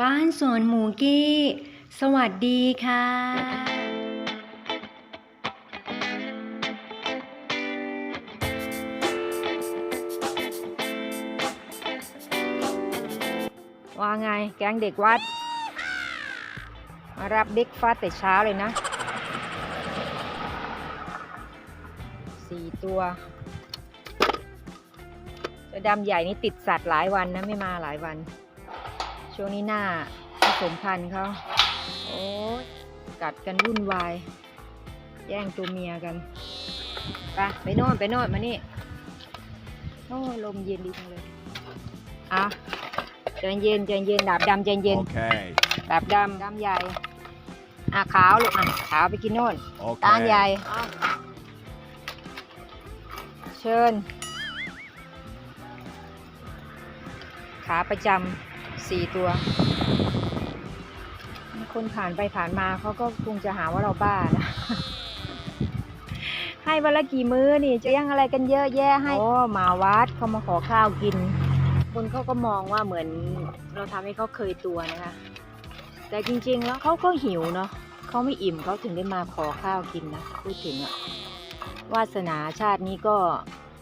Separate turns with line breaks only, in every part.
บ้านสวนหมูกี้ สวัสดีค่ะ
ว่าไงแกงเด็กวัด มารับเด็กฟาดแต่เช้าเลยนะ สี่ตัวเจ้าดำใหญ่นี่ติดสัตว์หลายวันนะ ไม่มาหลายวัน ช่วงนี้หน้าผสมพันธุ์เขาโอ้ยกัดกันวุ่นวาย แย่งตัวเมียกันไปไปโน่นไปโน่นมานี่โอ้ยลมเย็นดีจังเลยอะใจเย็นใจเย็นดาบดำใจเย็น
Okay.
ดาบดำดำใหญ่อะขาวลูกอะขาวไปกินโน่น ตาล
Okay.
ใหญ่ เชิญ ขาประจำ สี่ตัว คนผ่านไปผ่านมาเขาก็คงจะหาว่าเราบ้านะ ให้วันละกี่มื้อนี่ จะยังอะไรกันเยอะแยะให้ โอ้มาวัดเขามาขอข้าวกิน คนเขาก็มองว่าเหมือนเราทำให้เขาเคยตัวนะคะ แต่จริงๆแล้วเขาก็หิวเนาะเขาไม่อิ่มเขาถึงได้มาขอข้าวกินนะพูดถึงอะวาสนาชาตินี้ก็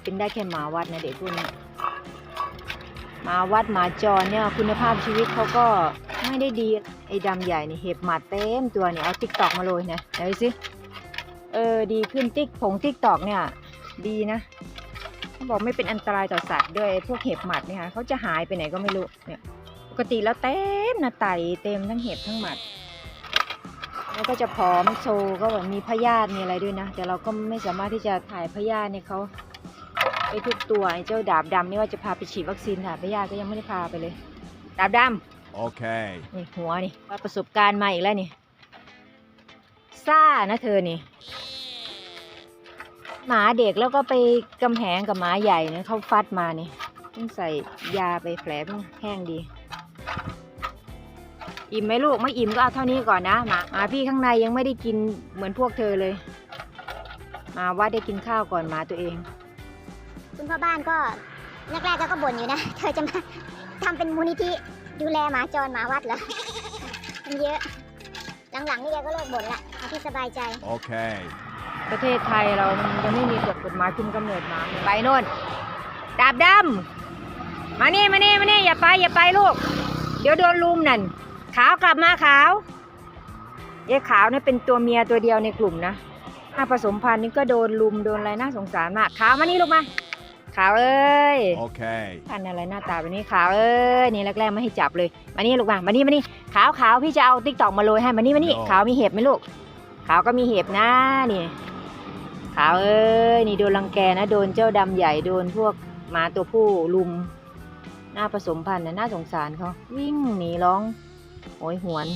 เป็นได้แค่หมาวัดนะเด็กพวกนี้ หมาวัดหมาจรเนี่ยคุณภาพชีวิตเขาก็ไม่ได้ดี ไอ้ดำใหญ่นี่เห็บหมัดเต็มตัวเนี่ยเอาติ๊กตอกมาเลยนะเดี๋ยวดูสิเออดีขึ้นติ๊กผงติ๊กตอกเนี่ย ดีนะเขาบอกไม่เป็นอันตรายต่อสัตว์ด้วยพวกเห็บหมัดเนี่ยค่ะเขาจะหายไปไหนก็ไม่รู้เนี่ยปกติแล้วเต็มนะไตเต็มทั้งเห็บทั้งหมัดแล้วก็จะผอมโซก็แบบมีพยาธิมีอะไรด้วยนะแต่เราก็ไม่สามารถที่จะถ่ายพยาธิเนี่ยเขา ไปทุกตัวไอ้เจ้าดาบดำนี่ว่าจะพาไปฉีดวัคซีนถ่ายพยาธิก็ยังไม่ได้พาไปเลย ดาบด
Okay. ำ
นี่หัวนี่ว่าประสบการณ์มาอีกแล้วนี่ซ่านะเธอนี่ หมาเด็กแล้วก็ไปกำแหงกับหมาใหญ่เนี่ยเขาฟัดมานี่ต้องใส่ยาไปแผลเพิ่งแห้งดี อิ่มไหมลูกไม่อิ่มก็เอาเท่านี้ก่อนนะหมาหมาพี่ข้างในยังไม่ได้กินเหมือนพวกเธอเลยหมาว่าได้กินข้าวก่อนหมาตัวเอง
คุณพ่อบ้านก็แรกๆก็บ่นอยู่นะ เธอจะมาทำเป็นมูลนิธิดูแลหมาจรหมาวัดเหรอมันเยอะ หลังๆนี่แกก็เลิกบ่นละเอาที่สบายใจ
Okay.
ประเทศไทยเรามันยังไม่มีกฎกฎหมายคุมกำเนิดหมาไปโน่นดาบดำมานี่มานี่มานี่อย่าไปอย่าไปลูก เดี๋ยวโดนลุมนั่น ขาวกลับมาขาวเย้ขาวเนี่ยเป็นตัวเมียตัวเดียวในกลุ่มนะถ้าผสมพันธุ์นี่ก็โดนลุมโดนอะไรน่าสงสารมากขาวมานี่ลูกมา ขาวเอ้ย
Okay.
พันธุ์อะไรหน้าตาแบบนี้ขาวเอ้ยนี่แรกๆไม่ให้จับเลยมานี่ลูกมามานี่มานี่ขาวขาวพี่จะเอาติ๊กตอกมาโรยให้มานี่มานี่
โอ้
ขาวมีเห็บไหมลูกขาวก็มีเห็บนะนี่ขาวเอ้ยนี่โดนรังแกนะโดนเจ้าดำใหญ่โดนพวกหมาตัวผู้ลุม หน้าผสมพันธุ์นะน่าสงสารเขาวิ่งหนีร้องโอยหวน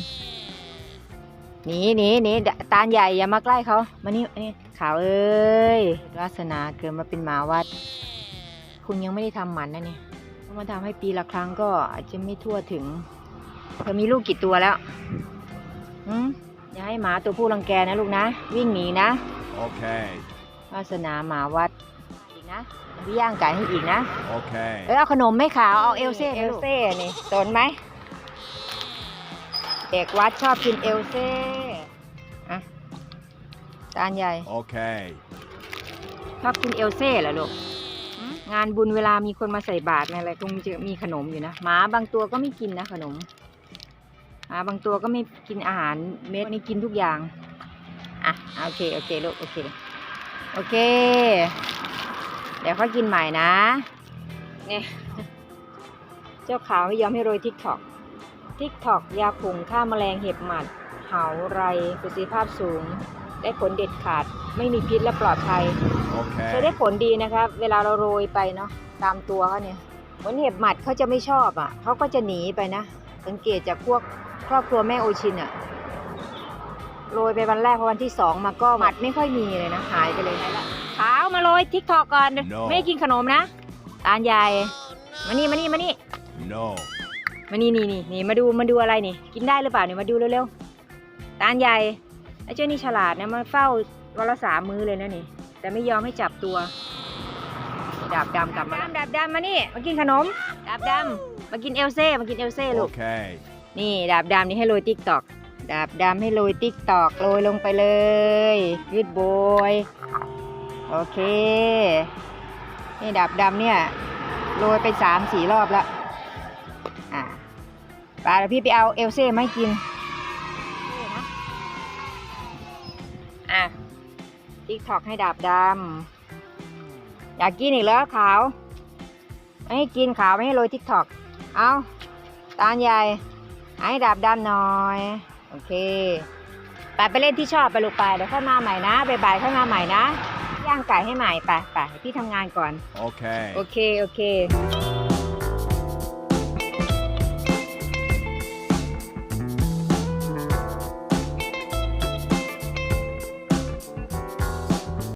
หนีหนีหนีเดตาลใหญ่อย่ามาใกล้เขามานี่นี่ขาวเอ้ยวาสนาเกิดมาเป็นหมาวัด คุณยังไม่ได้ทำหมันนะเนี่ยเพราะมันทำให้ปีละครั้งก็อาจจะไม่ทั่วถึงเธอมีลูกกี่ตัวแล้วอืมอย่าให้หมาตัวผู้รังแกนะลูกนะ วิ่งหนีนะ
Okay.
วาสนาหมาวัดอีกนะพี่ย่างไก่ให้อีกนะเอ
Okay.
อเอาขนมไม่ขาวเอาเอลเซ่เอลเซ่นี่สนไหมเด็กวัดชอบกินเอลเซ่อะจานใหญ่
Okay.
ชอบกินเอลเซ่เหรอลูกหืม งานบุญเวลามีคนมาใส่บาตรอะไรคงจะมีขนมอยู่นะหมาบางตัวก็ไม่กินนะขนมหมาบางตัวก็ไม่กินอาหารเม็ดนี่กินทุกอย่างอะโอเคโอเคลูกโอเคโอเค เดี๋ยวเขากินใหม่นะเนี่ยเจ้าขาวไม่ยอมให้โรยทิกถอกทิกถอกยาผงฆ่าแมลงเห็บหมัด เหาไรประสิทธิภาพสูง ได้ผลเด็ดขาด ไม่มีพิษและปลอดภัยใช้ได้
Okay.
ผลดีนะครับเวลาเราโรยไปเนาะตามตัวเขาเนี่ยเหมือนเห็บหมัดเขาจะไม่ชอบอะเขาก็จะหนีไปนะ สังเกตจากพวกครอบครัวแม่โอชินอะโรยไปวันแรกพอวันที่สองมาก็หมัดไม่ค่อยมีเลยนะหายไปเลยขาวมาโรยทิกทอกก่อน
No
ไม่ได้กินขนมนะตาลใหญ่มานี่มานี่มานี่
No.
มานี่นี่นี่นี่มาดูมาดูอะไรนี่ กินได้หรือเปล่าเนี่ยมาดูเร็วๆตาลใหญ่ไอ้เจ้านี่ฉลาดนะมาเฝ้า วันละสามมือเลยนะนี่ แต่ไม่ยอมให้จับตัว ดาบดำกลับมาดาบดำมานี่ มากินขนม ดาบดำมากินเอลเซ่ มากินเอลเซ่ลูก
Okay.
นี่ดาบดำนี่ให้โรยติ๊กตอก ดาบดำให้โรยติ๊กตอกโรยลงไปเลยยืดโบย โอเค นี่ดาบดำเนี่ยโรยไปสามสี่รอบแล้ว อะไปแล้วพี่ไปเอาเอลเซ่มาให้กิน ติ๊กตอกให้ดาบดำอยากกินอีกแล้วขาว ไม่ให้กินขาวไม่ให้โรยติ๊กตอกเอาตาลใหญ่ให้ดาบดำหน่อย โอเคไปไปเล่นที่ชอบไปลูกไปเดี๋ยวค่อยมาใหม่นะบ่ายๆค่อยมาใหม่นะย่างไก่ให้ใหม่ไปไปพี่ทำงานก่อน
Okay.
โอเค โอเค